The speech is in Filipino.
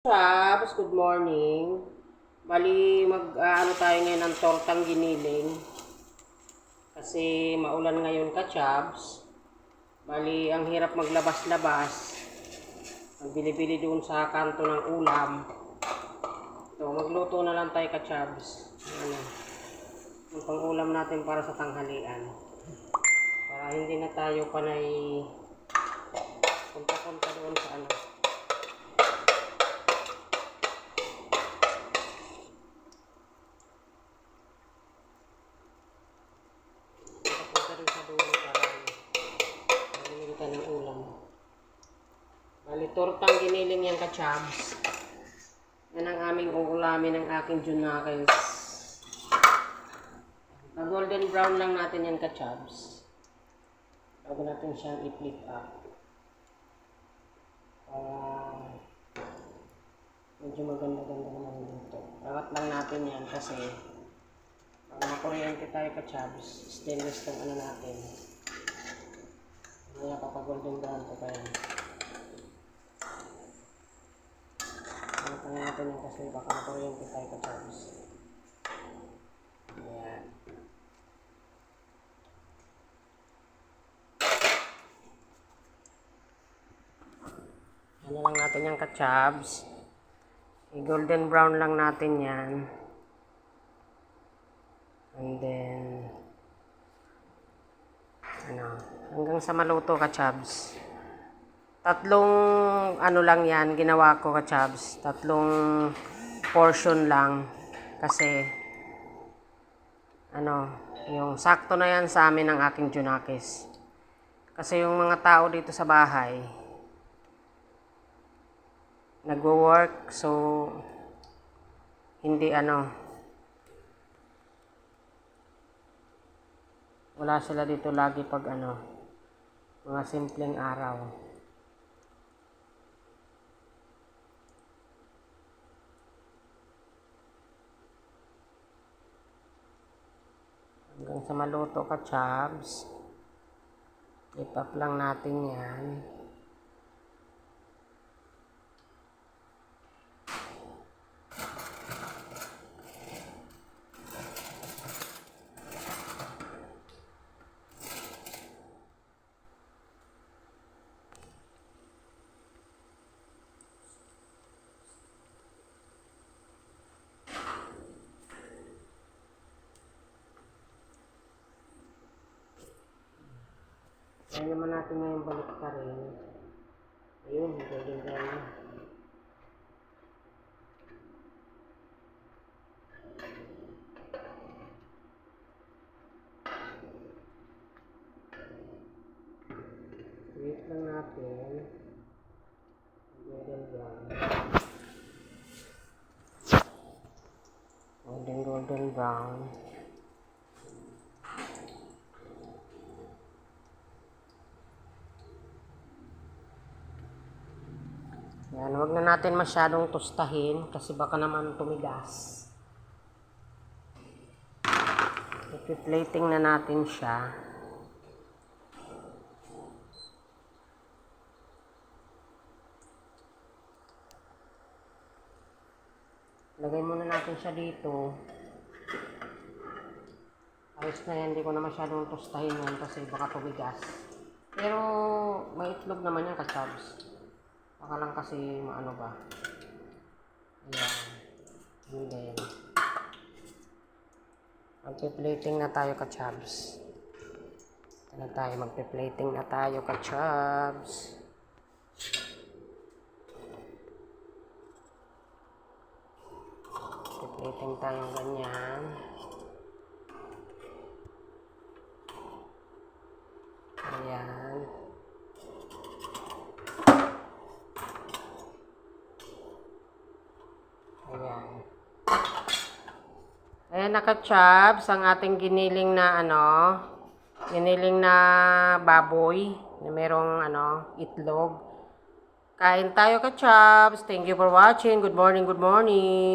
Chaps, good morning. Bali, mag ah, ano tayo ngayon ng tortang giniling. Kasi maulan ngayon ka, Chaps. Bali, ang hirap maglabas-labas. Magbili-bili doon sa kanto ng ulam. So, magluto na lang tayo ka, Chaps. Ano, ang pang-ulam natin para sa tanghalian. Para hindi na tayo panay tortang giniling yan ka-chabs. Yan ang aming uulamin ng aking junakis. Na golden brown lang natin yan ka-chabs. Bago natin siyang i-flip up. Para medyo maganda-ganda naman dito. Angat lang natin yan kasi pag makuryente tayo ka chabs, stainless tong ano natin. Kaya kapag golden brown pa kaya. Ano natin yan kasi baka makuryente tayo ka chabs. Ayan. Ano lang natin yung ka-chabs. I-golden brown lang natin yan. And then, ano, hanggang sa maluto ka, Chabs. Tatlong, ano lang yan, ginawa ko ka, Chabs. Tatlong portion lang. Kasi, ano, yung sakto na yan sa amin ng aking junakis. Kasi yung mga tao dito sa bahay, nagwo-work, so, hindi ano, wala sila dito lagi pag ano, mga simpleng araw. Hanggang sa maluto ka, Chabs. Ipap lang natin yan. Kaya naman natin ngayon balik pa rin. Ayun, brown na. Wait lang natin. Golden brown. Golden golden brown. Yan, wag na natin masyadong tustahin kasi baka naman tumigas. Ipi-plating na natin siya. Lagay muna natin siya dito. Ayos na yan, hindi ko na masyadong tustahin yan kasi baka tumigas. Pero may itlog naman yan ka-chabs. Baka lang kasi maano ba. Ayan. And then, magpe-plating na tayo ka-chabs. Ito na tayo, magpe-plating na tayo ka-chabs. Magpe-plating tayo ganyan. Ayan. Ayan. Ayan, naka-chops ang ating giniling na ano, giniling na baboy na merong ano, itlog. Kain tayo ka-chops. Thank you for watching. Good morning, good morning.